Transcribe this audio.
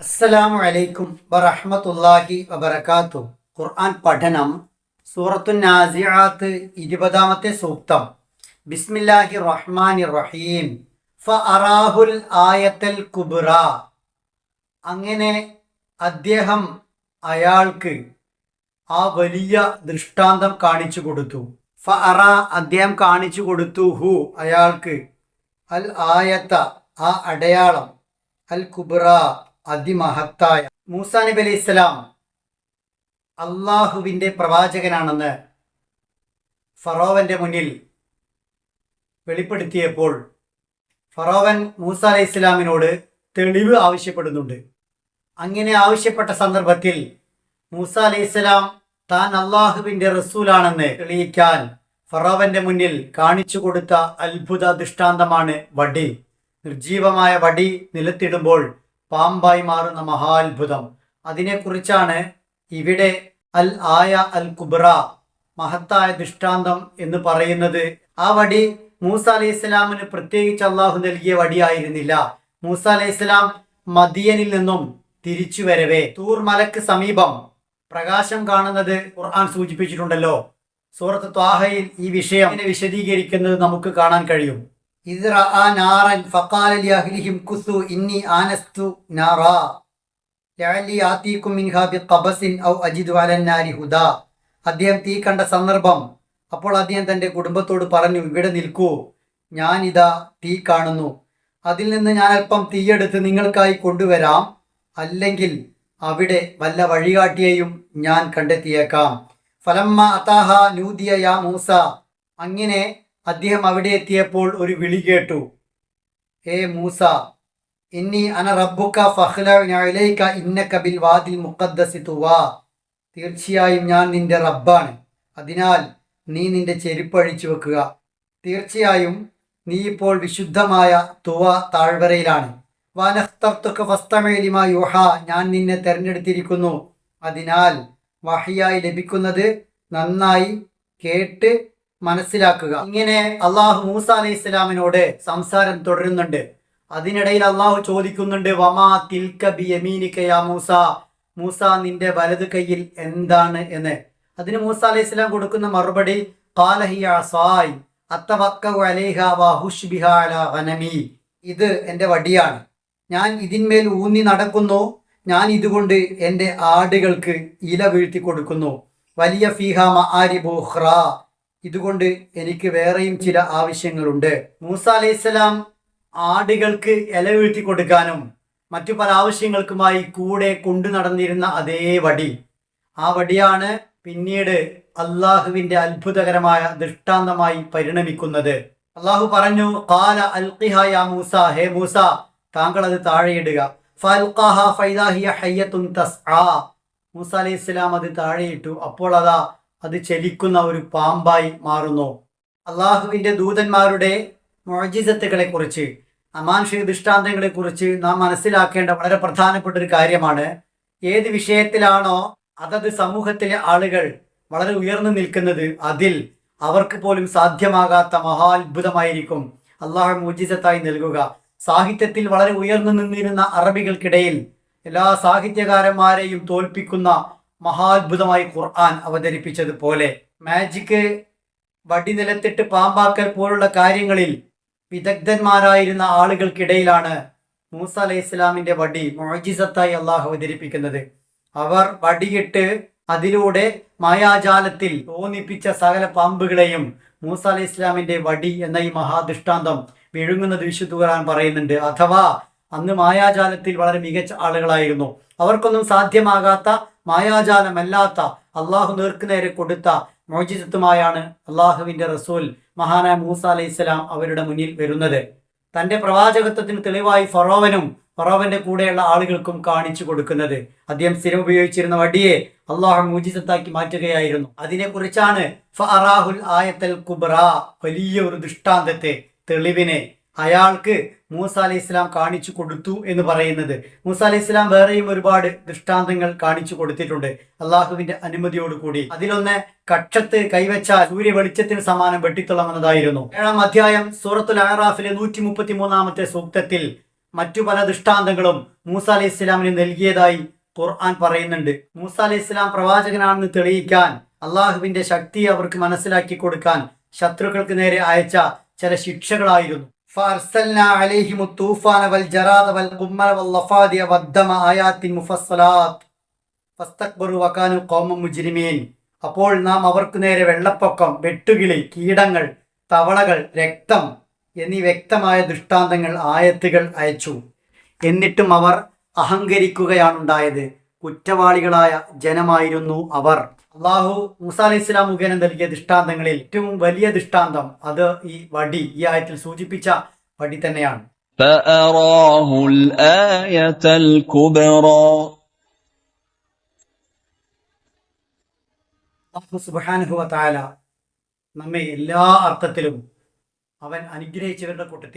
അസ്സലാമു അലൈക്കും വറഹ്മത്തുള്ളാഹി വബർക്കാത്തു ഖുർആൻ പഠനം സൂറത്തു നാസിആത്ത് ഇരുപതാമത്തെ സൂക്തം. ബിസ്മില്ലാഹി റഹ്മാനി റഹീം ഫഅറാഹുൽ ആയത്തൽ കുബ്ര അങ്ങനെ അദ്ദേഹം അയാൾക്ക് ആ വലിയ ദൃഷ്ടാന്തം കാണിച്ചു കൊടുത്തു. ഫഅറ അദ്ദേഹം കാണിച്ചു കൊടുത്തു ഹു അയാൾക്ക് അൽ ആയത്ത ആ അടയാളം അൽ കുബ്ര അതിമഹത്തായ മൂസാ നബി അലൈഹി ഇസ്ലാം അള്ളാഹുവിന്റെ പ്രവാചകനാണെന്ന് ഫറോവന്റെ മുന്നിൽ വെളിപ്പെടുത്തിയപ്പോൾ ഫറോവൻ മൂസ അലൈഹി ഇസ്ലാമിനോട് തെളിവ് ആവശ്യപ്പെടുന്നുണ്ട്. അങ്ങനെ ആവശ്യപ്പെട്ട സന്ദർഭത്തിൽ മൂസ അലൈഹി ഇസ്ലാം താൻ അള്ളാഹുവിന്റെ റസൂലാണെന്ന് തെളിയിക്കാൻ ഫറോവന്റെ മുന്നിൽ കാണിച്ചു കൊടുത്ത അത്ഭുത ദൃഷ്ടാന്തമാണ് വടി. നിർജീവമായ വടി നിലത്തിടുമ്പോൾ പാമ്പായി മാറുന്ന മഹാത്ഭുതം. അതിനെക്കുറിച്ചാണ് ഇവിടെ അൽ ആയ അൽ കുബ്ര മഹത്തായ ദൃഷ്ടാന്തം എന്ന് പറയുന്നത്. ആ വടി മൂസ അലൈഹി ഇസ്ലാമിന് പ്രത്യേകിച്ച് അള്ളാഹു നൽകിയ വടിയായിരുന്നില്ല. മൂസ അലൈഹി ഇസ്ലാം മദിയനിൽ നിന്നും തിരിച്ചു വരവേ. തൂർ മലക്ക് സമീപം പ്രകാശം കാണുന്നത് ഖുർആൻ സൂചിപ്പിച്ചിട്ടുണ്ടല്ലോ. സൂറത്ത് ത്വാഹയിൽ ഈ വിഷയം വിശദീകരിക്കുന്നത് നമുക്ക് കാണാൻ കഴിയും. ഇന്നി ആനസ്തു നാറ മിൻഹാ ഔ അജിദു അദ്ദേഹം തീ കണ്ട സന്ദർഭം അപ്പോൾ അദ്ദേഹം തന്റെ കുടുംബത്തോട് പറഞ്ഞു ഇവിടെ നിൽക്കൂ ഞാനിതാ തീ കാണുന്നു. അതിൽ നിന്ന് ഞാൻ അല്പം തീയെടുത്ത് നിങ്ങൾക്കായി കൊണ്ടുവരാം. അല്ലെങ്കിൽ അവിടെ വല്ല വഴികാട്ടിയെയും ഞാൻ കണ്ടെത്തിയേക്കാം. ഫലമ്മ അതാഹ നൂതിയ യാ മൂസ. അങ്ങനെ അദ്ദേഹം അവിടെ എത്തിയപ്പോൾ ഒരു വിളി കേട്ടു. ഏ മൂസ ഇന്നി അന റബ്ബുക്ക ഫഹ്ലൈക്ക ഇന്നക ബിൽ വാദിൽ മുഖദ്ദസി തുവാ. തീർച്ചയായും ഞാൻ നിന്റെ റബ്ബാണ്. അതിനാൽ നീ നിന്റെ ചെരുപ്പ് അഴിച്ചു വെക്കുക. തീർച്ചയായും നീ ഇപ്പോൾ വിശുദ്ധമായ തുവ താഴ്വരയിലാണ്. വാനഖ്തർത്തുക ഫസ്തമേലിമ യുഹ ഞാൻ നിന്നെ തെരഞ്ഞെടുത്തിരിക്കുന്നു. അതിനാൽ വഹിയായി ലഭിക്കുന്നത് നന്നായി കേട്ട് മനസ്സിലാക്കുക. ഇങ്ങനെ അള്ളാഹു മൂസ അലൈഹി ഇസ്ലാമിനോട് സംസാരം തുടരുന്നുണ്ട്. അതിനിടയിൽ അള്ളാഹു ചോദിക്കുന്നുണ്ട് വമാ തിൽക്ക ബി മൂസ? മൂസ നിന്റെ വലത് കയ്യിൽ എന്താണ്? എന്ന്. അതിന് മൂസ അലൈഹി ഇസ്ലാം കൊടുക്കുന്ന മറുപടി ഇത് എന്റെ വടിയാണ്. ഞാൻ ഇതിന്മേൽ ഊന്നി നടക്കുന്നു. ഞാൻ ഇതുകൊണ്ട് എന്റെ ആടുകൾക്ക് ഇല വീഴ്ത്തി കൊടുക്കുന്നു. വലിയ ഫീഹ ആരി ബുഹ്റ ഇതുകൊണ്ട് എനിക്ക് വേറെയും ചില ആവശ്യങ്ങളുണ്ട്. മൂസ അലൈഹിസ്സലാം ആടുകൾക്ക് ഇല വീഴ്ത്തി കൊടുക്കാനും മറ്റു പല ആവശ്യങ്ങൾക്കുമായി കൂടെ കൊണ്ടു നടന്നിരുന്ന അതേ വടി. ആ വടിയാണ് പിന്നീട് അള്ളാഹുവിന്റെ അത്ഭുതകരമായ ദൃഷ്ടാന്തമായി പരിണമിക്കുന്നത്. അള്ളാഹു പറഞ്ഞു കാല അൽഖിഹ യാ മൂസ ഹേ മൂസ താങ്കൾ അത് താഴെയിടുക ഫൽഖാഹ ഫൈദാഹിയ ഹയ്യത്തുൻ തസ്ആ. മൂസ അത് താഴെയിട്ടു. അപ്പോൾ അതാ അത് ചലിക്കുന്ന ഒരു പാമ്പായി മാറുന്നു. അള്ളാഹുവിന്റെ ദൂതന്മാരുടെ മോജിസത്തുകളെക്കുറിച്ച് അമാനുഷിക ദൃഷ്ടാന്തങ്ങളെ കുറിച്ച് നാം മനസ്സിലാക്കേണ്ട വളരെ പ്രധാനപ്പെട്ട ഒരു കാര്യമാണ്. ഏത് വിഷയത്തിലാണോ അതത് സമൂഹത്തിലെ ആളുകൾ വളരെ ഉയർന്നു നിൽക്കുന്നത് അതിൽ അവർക്ക് പോലും സാധ്യമാകാത്ത മഹാത്ഭുതമായിരിക്കും അള്ളാഹു മോജിസത്തായി നൽകുക. സാഹിത്യത്തിൽ വളരെ ഉയർന്നു നിന്നിരുന്ന അറബികൾക്കിടയിൽ എല്ലാ സാഹിത്യകാരന്മാരെയും തോൽപ്പിക്കുന്ന മഹാത്ഭുതമായി ഖുർആൻ അവതരിപ്പിച്ചതുപോലെ മാജിക്ക് വടി നിലത്തിട്ട് പാമ്പാക്കൽ പോലുള്ള കാര്യങ്ങളിൽ വിദഗ്ധന്മാരായിരുന്ന ആളുകൾക്കിടയിലാണ് മൂസ അലൈഹി ഇസ്ലാമിന്റെ വടി മോജിസത്തായി അള്ളാഹ് അവതരിപ്പിക്കുന്നത്. അവർ വടിയിട്ട് അതിലൂടെ മായാജാലത്തിൽ തോന്നിപ്പിച്ച സകല പാമ്പുകളെയും മൂസ അലൈഹി ഇസ്ലാമിന്റെ വടി എന്ന ഈ മഹാദൃഷ്ടാന്തം വിഴുങ്ങുന്നത് വിശുദ്ധ ഖുർആൻ പറയുന്നുണ്ട്. അഥവാ അന്ന് മായാജാലത്തിൽ വളരെ മികച്ച ആളുകളായിരുന്നു. അവർക്കൊന്നും സാധ്യമാകാത്ത മായാജാലമല്ലാത്ത അള്ളാഹു നേർക്കുനേരെ കൊടുത്ത മോചിതത്വമായാണ് അള്ളാഹുവിന്റെ റസൂൽ മഹാനായ മൂസ അലൈഹി സ്വലാം അവരുടെ മുന്നിൽ വരുന്നത്. തന്റെ പ്രവാചകത്വത്തിന് തെളിവായി ഫറോവനും ഫറോവന്റെ കൂടെയുള്ള ആളുകൾക്കും കാണിച്ചു കൊടുക്കുന്നത്. അദ്ദേഹം സ്ഥിരം ഉപയോഗിച്ചിരുന്ന വടിയെ അള്ളാഹു മൂജിസത്താക്കി മാറ്റുകയായിരുന്നു. അതിനെക്കുറിച്ചാണ് ഫറാഹുൽ ആയത്തൽ കുബ്ര വലിയ ഒരു ദൃഷ്ടാന്തത്തെ തെളിവിനെ അയാൾക്ക് മൂസ അലി ഇസ്ലാം കാണിച്ചു കൊടുത്തു എന്ന് പറയുന്നത്. മൂസ അലി ഇസ്ലാം വേറെയും ഒരുപാട് ദൃഷ്ടാന്തങ്ങൾ കാണിച്ചു കൊടുത്തിട്ടുണ്ട്. അള്ളാഹുവിന്റെ അനുമതിയോടുകൂടി അതിലൊന്ന് കക്ഷത്ത് കൈവച്ചാൽ സൂര്യ വെളിച്ചത്തിന് സമാനം വെട്ടിത്തുളങ്ങുന്നതായിരുന്നു. ഏഴാം അധ്യായം സൂറത്തുൽ അഹ്റാഫിലെ നൂറ്റി മുപ്പത്തി മൂന്നാമത്തെ സൂക്തത്തിൽ മറ്റു പല ദൃഷ്ടാന്തങ്ങളും മൂസ അലി ഇസ്ലാമിന് നൽകിയതായി ഖുർആൻ പറയുന്നുണ്ട്. മൂസ അലി ഇസ്ലാം പ്രവാചകനാണെന്ന് തെളിയിക്കാൻ അള്ളാഹുവിന്റെ ശക്തി അവർക്ക് മനസ്സിലാക്കി കൊടുക്കാൻ ശത്രുക്കൾക്ക് നേരെ അയച്ച ചില ശിക്ഷകളായിരുന്നു. فأرسلنا عليهم الطوفان والجراد والقمل والضفادع والدم آيات مفصلات فاستكبروا وكانوا قوما مجرمين അപ്പോൾ നാം അവർക്ക് നേരെ വെള്ളപ്പൊക്കം വെട്ടുകിളി കീടങ്ങൾ തവളകൾ രക്തം എന്നീ വ്യക്തമായ ദൃഷ്ടാന്തങ്ങൾ ആയത്തുകൾ അയച്ചു എന്നിട്ടും അവർ അഹങ്കരിക്കുകയാണുണ്ടായത് കുറ്റവാളികളായ ജനമായിരുന്നു അവർ അള്ളാഹു മുസാ അലൈഹി ഇസ്ലാം മുഖേന നൽകിയ ദൃഷ്ടാന്തങ്ങളിൽ ഏറ്റവും വലിയ ദൃഷ്ടാന്തം അത് ഈ വടി ഈ ആയത്തിൽ സൂചിപ്പിച്ച വടി തന്നെയാണ്. നമ്മെ എല്ലാ അർത്ഥത്തിലും അവൻ അനുഗ്രഹിച്ചവരുടെ കൂട്ടത്തിൽ